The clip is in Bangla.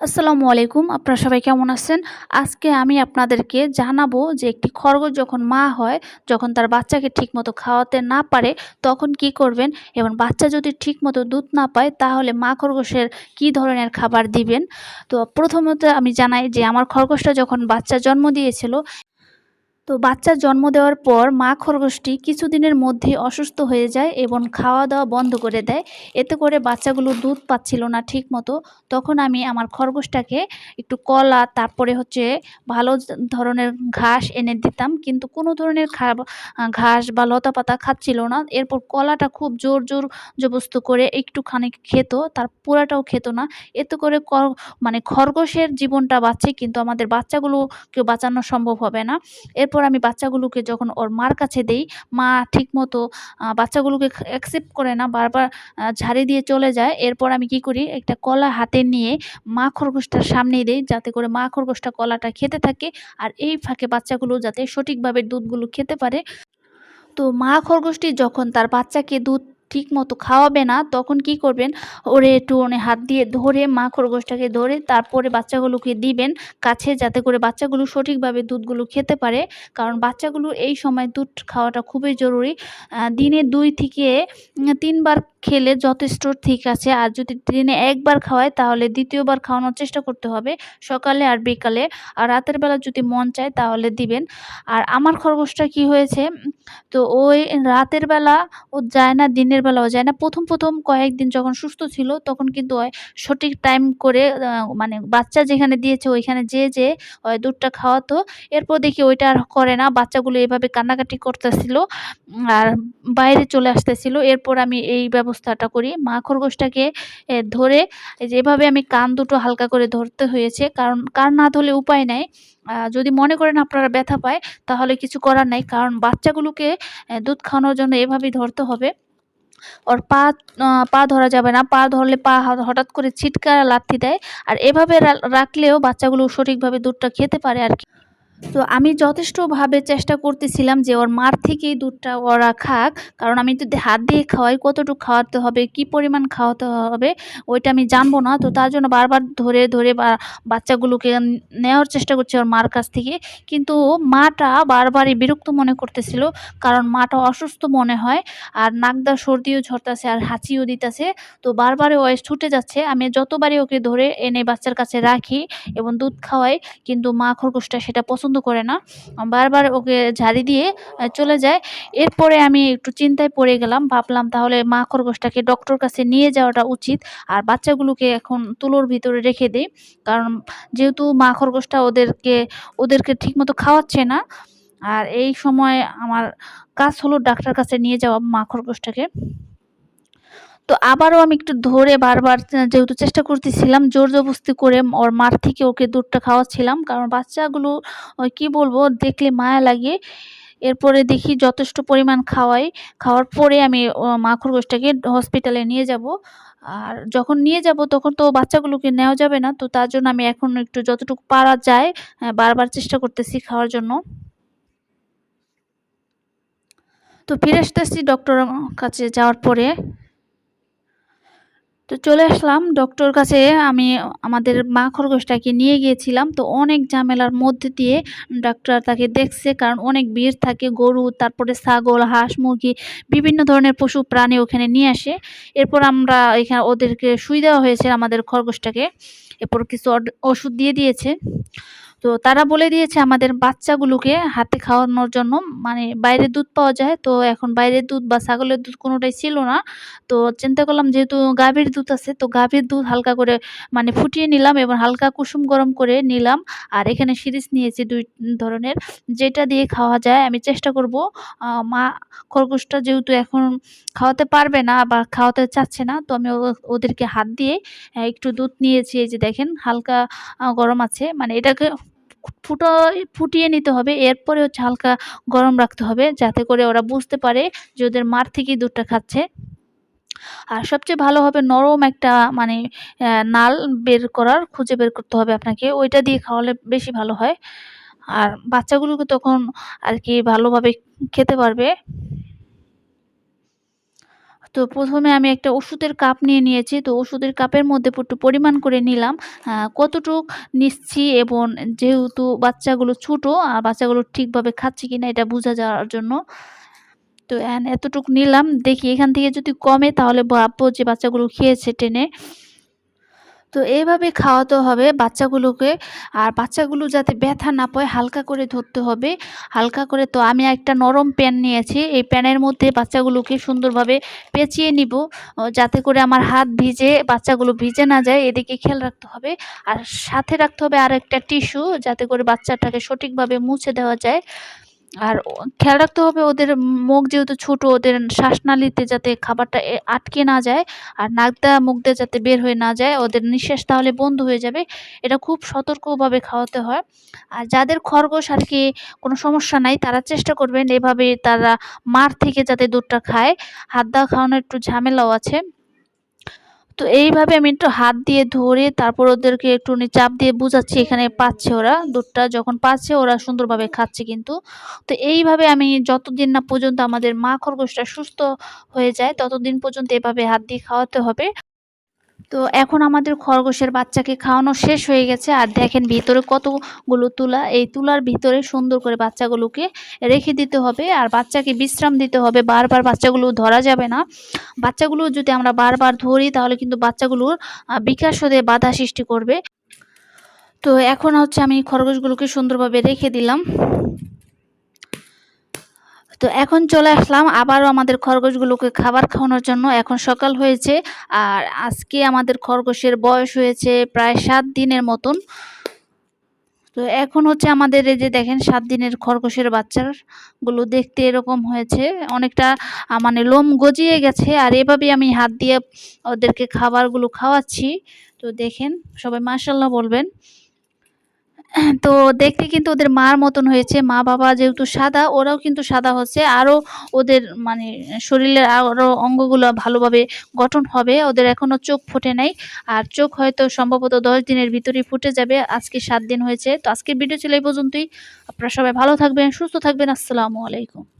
আসসালামু আলাইকুম, আপনারা সবাই কেমন আছেন? আজকে আমি আপনাদেরকে জানাব যে একটি খরগোশ যখন মা হয়, যখন তার বাচ্চাকে ঠিকমতো খাওয়াতে না পারে, তখন কি করবেন? এবং বাচ্চা যদি ঠিকমতো দুধ না পায়, তাহলে মা খরগোশের কি ধরনের খাবার দিবেন? তো প্রথমত আমি জানাই যে আমার খরগোশটা যখন বাচ্চা জন্ম দিয়েছিল তো বাচ্চা জন্ম দেওয়ার পর মা খরগোশটি কিছুদিনের মধ্যে অসুস্থ হয়ে যায় এবং খাওয়া দাওয়া বন্ধ করে দেয়। এতে করে বাচ্চাগুলো দুধ পাচ্ছিল না ঠিক মতো তখন আমি আমার খরগোশটাকে একটু কলা, তারপরে হচ্ছে ভালো ধরনের ঘাস এনে দিতাম। কিন্তু কোনো ধরনের ঘাস বা লতা পাতা খাচ্ছিল না। এরপর কলাটা খুব জোর জোর জবস্ত করে একটুখানি খেত, তার পুরাটাও খেত না। এতে করে মানে খরগোশের জীবনটা বাঁচে কিন্তু আমাদের বাচ্চাগুলোকে বাঁচানো সম্ভব হবে না। এরপর এরপর আমি বাচ্চাগুলোকে যখন ওর মার কাছে দেই, মা ঠিকমতো বাচ্চাগুলোকে অ্যাকসেপ্ট করে না, বারবার ঝাড়ি দিয়ে চলে যায়। এরপর আমি কি করি, একটা কলা হাতে নিয়ে মা খরগোশটার সামনেই দেই, যাতে করে মা খরগোশটা কলাটা খেতে থাকে আর এই ফাঁকে বাচ্চাগুলো যাতে সঠিকভাবে দুধগুলো খেতে পারে। তো মা খরগোশটি যখন তার বাচ্চাকে দুধ ঠিক মতো খাওয়াবে না, তখন কি করবেন? ওরে একটু মানে হাত দিয়ে ধরে মা খরগোশটাকে ধরে, তারপরে বাচ্চাগুলোকে দিবেন কাছে যাতে করে বাচ্চাগুলো সঠিকভাবে দুধগুলো খেতে পারে। কারণ বাচ্চাগুলো এই সময় দুধ খাওয়াটা খুবই জরুরি। দিনে দুই থেকে তিনবার খেলে যথেষ্ট ঠিক আছে। আর যদি দিনে একবার খাওয়ায়, তাহলে দ্বিতীয়বার খাওয়ানোর চেষ্টা করতে হবে সকালে আর বিকালে। আর রাতের বেলা যদি মন চায়, তাহলে দিবেন। আর আমার খরগোশটা কি হয়েছে? তো ওই রাতের বেলা ও যায় না, দিনের বেলাও যায় না। প্রথম প্রথম কয়েকদিন যখন সুস্থ ছিল, তখন কিন্তু সঠিক টাইম করে মানে বাচ্চা যেখানে দিয়েছে, ওইখানে যে যে দুধটা খাওয়াতো। এরপর দেখি ওইটা আর করে না। বাচ্চাগুলো এভাবে কান্নাকাটি করতেছিল, আর বাইরে চলে আসতেছিল। এরপর আমি এই ব্যবস্থাটা করি। মা খরগোশটাকে ধরে যেভাবে আমি কান দুটো হালকা করে ধরতে হয়েছে। কারণ, কান না ধরলে উপায় নাই। যদি মনে করেন আপনারা ব্যথা পায়, তাহলে কিছু করার নাই। কারণ বাচ্চাগুলোকে দুধ খাওয়ানোর জন্য এভাবেই ধরতে হবে। ওর পা পা ধরা যাবে না। পা ধরলে পা হঠাৎ করে ছিটকা লাথি দেয়। আর এভাবে রাখলেও বাচ্চাগুলো সঠিকভাবে দুধটা খেতে পারে আর কি। তো আমি যথেষ্টভাবে চেষ্টা করতেছিলাম যে ওর মার থেকেই দুধটা ওরা খাক, কারণ আমি যদি হাত দিয়ে খাওয়াই, কতটুকু খাওয়াতে হবে, কি পরিমাণ খাওয়াতে হবে, ওইটা আমি জানব না। তো তার জন্য বারবার ধরে ধরে বাচ্চাগুলোকে নেওয়ার চেষ্টা করছে ওর মার কাছ থেকে। কিন্তু মাটা বারবারই বিরক্ত মনে করতেছিল, কারণ মাটা অসুস্থ মনে হয়, আর নাকদা সর্দিও ঝরতেছে আর হাঁচিও দিতেছে। তো বারবারে ওয়েস ছুটে যাচ্ছে। আমি যতবারই ওকে ধরে এনে বাচ্চার কাছে রাখি এবং দুধ খাওয়াই, কিন্তু মা খরগোশটা সেটা পছন্দ পছন্দ করে না। বারবার ওকে ঝাড়ি দিয়ে চলে যায়। এরপরে আমি একটু চিন্তায় পড়ে গেলাম। ভাবলাম তাহলে মা খরগোশটাকে ডক্টর কাছে নিয়ে যাওয়াটা উচিত। আর বাচ্চাগুলোকে এখন তুলোর ভিতরে রেখে দিই। কারণ যেহেতু মা খরগোশটা ওদেরকে ওদেরকে ঠিকমতো খাওয়াচ্ছে না, আর এই সময় আমার কাজ হলো ডাক্তার কাছে নিয়ে যাওয়া মা খরগোশটাকে। তো আবারও আমি একটু ধরে বারবার যেহেতু চেষ্টা করতেছিলাম, জোর জবস্তি করে ওর মার থেকে ওকে দুধটা খাওয়াচ্ছিলাম। কারণ বাচ্চাগুলো কি বলব, দেখলে মায়া লাগে। এরপরে দেখি যথেষ্ট পরিমাণ খাওয়াই। খাওয়ার পরে আমি মা খরগোশটাকে হসপিটালে নিয়ে যাব। আর যখন নিয়ে যাব, তখন তো বাচ্চাগুলোকে নেওয়া যাবে না। তো তার জন্য আমি এখন একটু যতটুকু পারা যায় বারবার চেষ্টা করতেছি খাওয়ার জন্য। তো ফিরে আসতেছি ডক্টর কাছে যাওয়ার পরে। তো চলে আসলাম। ডক্টর কাছে আমি আমাদের মা খরগোশটাকে নিয়ে গিয়েছিলাম। তো অনেক ঝামেলার মধ্যে দিয়ে ডাক্তার তাকে দেখছে, কারণ অনেক ভিড় থাকে, গরু, তারপরে ছাগল, হাঁস, মুরগি, বিভিন্ন ধরনের পশু, প্রাণী ওখানে নিয়ে আসে। এরপর আমরা এখানে ওদেরকে শুই দেওয়া হয়েছে আমাদের খরগোশটাকে। এরপর কিছু ওষুধ দিয়ে দিয়েছে। তো তারা বলে দিয়েছে আমাদের বাচ্চাগুলোকে হাতে খাওয়ানোর জন্য। মানে বাইরে দুধ পাওয়া যায়, তো এখন বাইরের দুধ বা ছাগলের দুধ কোনোটাই ছিল না। তো চিন্তা করলাম যেহেতু গাভীর দুধ আছে, তো গাভীর দুধ হালকা করে মানে ফুটিয়ে নিলাম এবং হালকা কুসুম গরম করে নিলাম। আর এখানে সিরিজ নিয়েছি দুই ধরনের, যেটা দিয়ে খাওয়া যায়। আমি চেষ্টা করব মা খরগোশটা যেহেতু এখন খাওয়াতে পারবে না বা খাওয়াতে চাচ্ছে না, তো আমি ওদেরকে হাত দিয়ে একটু দুধ নিয়েছি। এই যে দেখেন, হালকা গরম আছে। মানে এটাকে ফুটো, ফুটিয়ে নিতে হবে। এরপরে হচ্ছে হালকা গরম রাখতে হবে যাতে করে ওরা বুঝতে পারে যে ওদের মার থেকেই দুধটা খাচ্ছে। আর সবচেয়ে ভালো হবে নরম একটা মানে নাল বের করার, খুঁজে বের করতে হবে আপনাকে। ওইটা দিয়ে খাওয়ালে বেশি ভালো হয়। আর বাচ্চাগুলোকে তখন আর কি ভালোভাবে খেতে পারবে। তো প্রথমে আমি একটা ওষুধের কাপ নিয়ে নিয়েছি। তো ওষুধের কাপের মধ্যে একটু পরিমাণ করে নিলাম। কতটুক নিচ্ছি এবং যেহেতু বাচ্চাগুলো ছোটো আর বাচ্চাগুলো ঠিকভাবে খাচ্ছে কিনা এটা বোঝা যাওয়ার জন্য। তো এতটুক নিলাম। দেখি এখান থেকে যদি কমে তাহলে ভাববো যে বাচ্চাগুলো খেয়েছে টেনে। তো এইভাবে খাওয়াতে হবে বাচ্চাগুলোকে। আর বাচ্চাগুলো যাতে ব্যথা না পায়, হালকা করে ধরতে হবে। হালকা করে তো আমি একটা নরম প্যান নিয়েছি। এই প্যানের মধ্যে বাচ্চাগুলোকে সুন্দরভাবে পেঁচিয়ে নিব যাতে করে আমার হাত ভিজে বাচ্চাগুলো ভিজে না যায়। এদিকে খেয়াল রাখতে হবে। আর সাথে রাখতে হবে আর একটা টিস্যু, যাতে করে বাচ্চাটাকে সঠিকভাবে মুছে দেওয়া যায়। আর খেয়াল রাখতে হবে ওদের মুখ যেহেতু ছোট, ওদের শ্বাসনালীতে যাতে খাবারটা আটকে না যায় আর নাক দেওয়া মুখ দিয়ে যাতে বের হয়ে না যায়, ওদের নিঃশ্বাস তাহলে বন্ধ হয়ে যাবে। এটা খুব সতর্কভাবে খাওয়াতে হয়। আর যাদের খরগোশ আর কি কোনো সমস্যা নাই, তারা চেষ্টা করবেন এভাবে তারা মার থেকে যাতে দুধটা খায়। হাত দেওয়া খাওয়ানোর একটু ঝামেলাও আছে। তো এইভাবে আমি একটু হাত দিয়ে ধরে তারপর ওদেরকে একটু চাপ দিয়ে বুঝাচ্ছি এখানে পাচ্ছে ওরা, দুধটা যখন পাচ্ছে ওরা সুন্দরভাবে খাচ্ছে কিন্তু। তো এইভাবে আমি যতদিন না পর্যন্ত আমাদের মা খরগোশটা সুস্থ হয়ে যায়, ততদিন পর্যন্ত এভাবে হাত দিয়ে খাওয়াতে হবে। তো এখন আমাদের খরগোশের বাচ্চাকে খাওয়ানো শেষ হয়ে গেছে। আর দেখেন ভিতরে কতগুলো তুলা, এই তুলার ভিতরে সুন্দর করে বাচ্চাগুলোকে রেখে দিতে হবে। আর বাচ্চাকে বিশ্রাম দিতে হবে। বারবার বাচ্চাগুলো ধরা যাবে না। বাচ্চাগুলো যদি আমরা বারবার ধরি, তাহলে কিন্তু বাচ্চাগুলোর বিকাশ হতে বাধা সৃষ্টি করবে। তো এখন হচ্ছে আমি খরগোশগুলোকে সুন্দরভাবে রেখে দিলাম। তো এখন চলে আসলাম আবারও আমাদের খরগোশগুলোকে খাবার খাওয়ানোর জন্য। এখন সকাল হয়েছে আর আজকে আমাদের খরগোশের বয়স হয়েছে প্রায় সাত দিনের মতন। তো এখন হচ্ছে আমাদের এই যে দেখেন সাত দিনের খরগোশের বাচ্চারগুলো দেখতে এরকম হয়েছে। অনেকটা মানে লোম গজিয়ে গেছে আর এভাবেই আমি হাত দিয়ে ওদেরকে খাবারগুলো খাওয়াচ্ছি। তো দেখেন সবাই মাসাল্লাহ বলবেন। তো দেখতে কিন্তু ওদের মার মতন হয়েছে। মা বাবা যেহেতু সাদা, ওরাও কিন্তু সাদা হচ্ছে। আরও ওদের মানে শরীরের আরও অঙ্গগুলো ভালোভাবে গঠন হবে। ওদের এখনও চোখ ফুটে নাই। আর চোখ হয়তো সম্ভবত দশ দিনের ভিতরেই ফুটে যাবে। আজকে সাত দিন হয়েছে। তো আজকের ভিডিও ছিল এই পর্যন্তই। আপনারা সবাই ভালো থাকবেন, সুস্থ থাকবেন। আসসালামু আলাইকুম।